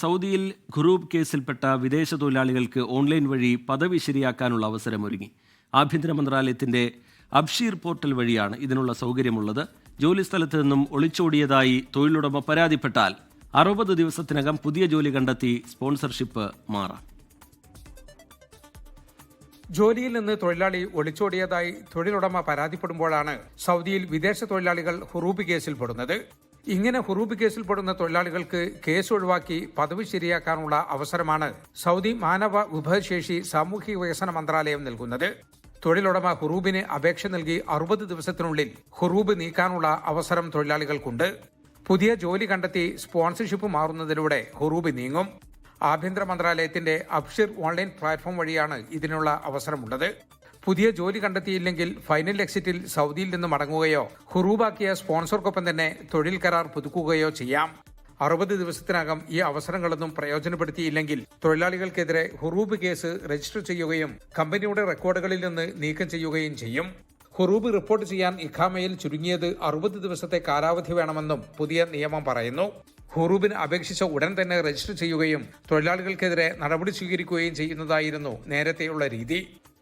സൗദിയിൽ ഖുറൂബ് കേസിൽപ്പെട്ട വിദേശ തൊഴിലാളികൾക്ക് ഓൺലൈൻ വഴി പദവി ശരിയാക്കാനുള്ള അവസരമൊരുങ്ങി. ആഭ്യന്തര മന്ത്രാലയത്തിന്റെ അബ്ഷീർ പോർട്ടൽ വഴിയാണ് ഇതിനുള്ള സൗകര്യമുള്ളത്. ജോലിസ്ഥലത്ത് നിന്നും ഒളിച്ചോടിയതായി തൊഴിലുടമ പരാതിപ്പെട്ടാൽ അറുപത് ദിവസത്തിനകം പുതിയ ജോലി കണ്ടെത്തി സ്പോൺസർഷിപ്പ് മാറാം. ജോലിയിൽ നിന്ന് തൊഴിലാളി ഒളിച്ചോടിയതായി തൊഴിലുടമ പരാതിപ്പെടുമ്പോഴാണ് സൗദിയിൽ വിദേശ തൊഴിലാളികൾ ഹുറൂബ് കേസിൽപ്പെടുന്നത്. ഇങ്ങനെ ഹുറൂബ് കേസിൽ കേസിൽപ്പെടുന്ന തൊഴിലാളികൾക്ക് കേസ് ഒഴിവാക്കി പദവി ശരിയാക്കാനുള്ള അവസരമാണ് സൗദി മാനവ വിഭവശേഷി സാമൂഹിക വികസന മന്ത്രാലയം നൽകുന്നത്. തൊഴിലുടമ ഹുറൂബിന് അപേക്ഷ നൽകി അറുപത് ദിവസത്തിനുള്ളിൽ ഹുറൂബ് നീക്കാനുള്ള അവസരം തൊഴിലാളികൾക്കുണ്ട്. പുതിയ ജോലി കണ്ടെത്തി സ്പോൺസർഷിപ്പ് മാറുന്നതിലൂടെ ഹുറൂബ് നീങ്ങും. ആഭ്യന്തര മന്ത്രാലയത്തിന്റെ അബ്ഷിർ ഓൺലൈൻ പ്ലാറ്റ്ഫോം വഴിയാണ് ഇതിനുള്ള അവസരമുള്ളത്. പുതിയ ജോലി കണ്ടെത്തിയില്ലെങ്കിൽ ഫൈനൽ എക്സിറ്റിൽ സൗദിയിൽ നിന്ന് മടങ്ങുകയോ ഹുറൂബാക്കിയ സ്പോൺസർക്കൊപ്പം തന്നെ തൊഴിൽ കരാർ പുതുക്കുകയോ ചെയ്യാം. അറുപത് ദിവസത്തിനകം ഈ അവസരങ്ങളൊന്നും പ്രയോജനപ്പെടുത്തിയില്ലെങ്കിൽ തൊഴിലാളികൾക്കെതിരെ ഹുറൂബ് കേസ് രജിസ്റ്റർ ചെയ്യുകയും കമ്പനിയുടെ റെക്കോർഡുകളിൽ നിന്ന് നീക്കം ചെയ്യുകയും ചെയ്യും. ഹുറൂബ് റിപ്പോർട്ട് ചെയ്യാൻ ഇഖാമയിൽ ചുരുങ്ങിയത് അറുപത് ദിവസത്തെ കാലാവധി വേണമെന്നും പുതിയ നിയമം പറയുന്നു. ഹുറൂബിന് അപേക്ഷിച്ച ഉടൻ തന്നെ രജിസ്റ്റർ ചെയ്യുകയും തൊഴിലാളികൾക്കെതിരെ നടപടി സ്വീകരിക്കുകയും ചെയ്യുന്നതായിരുന്നു നേരത്തെയുള്ള രീതി.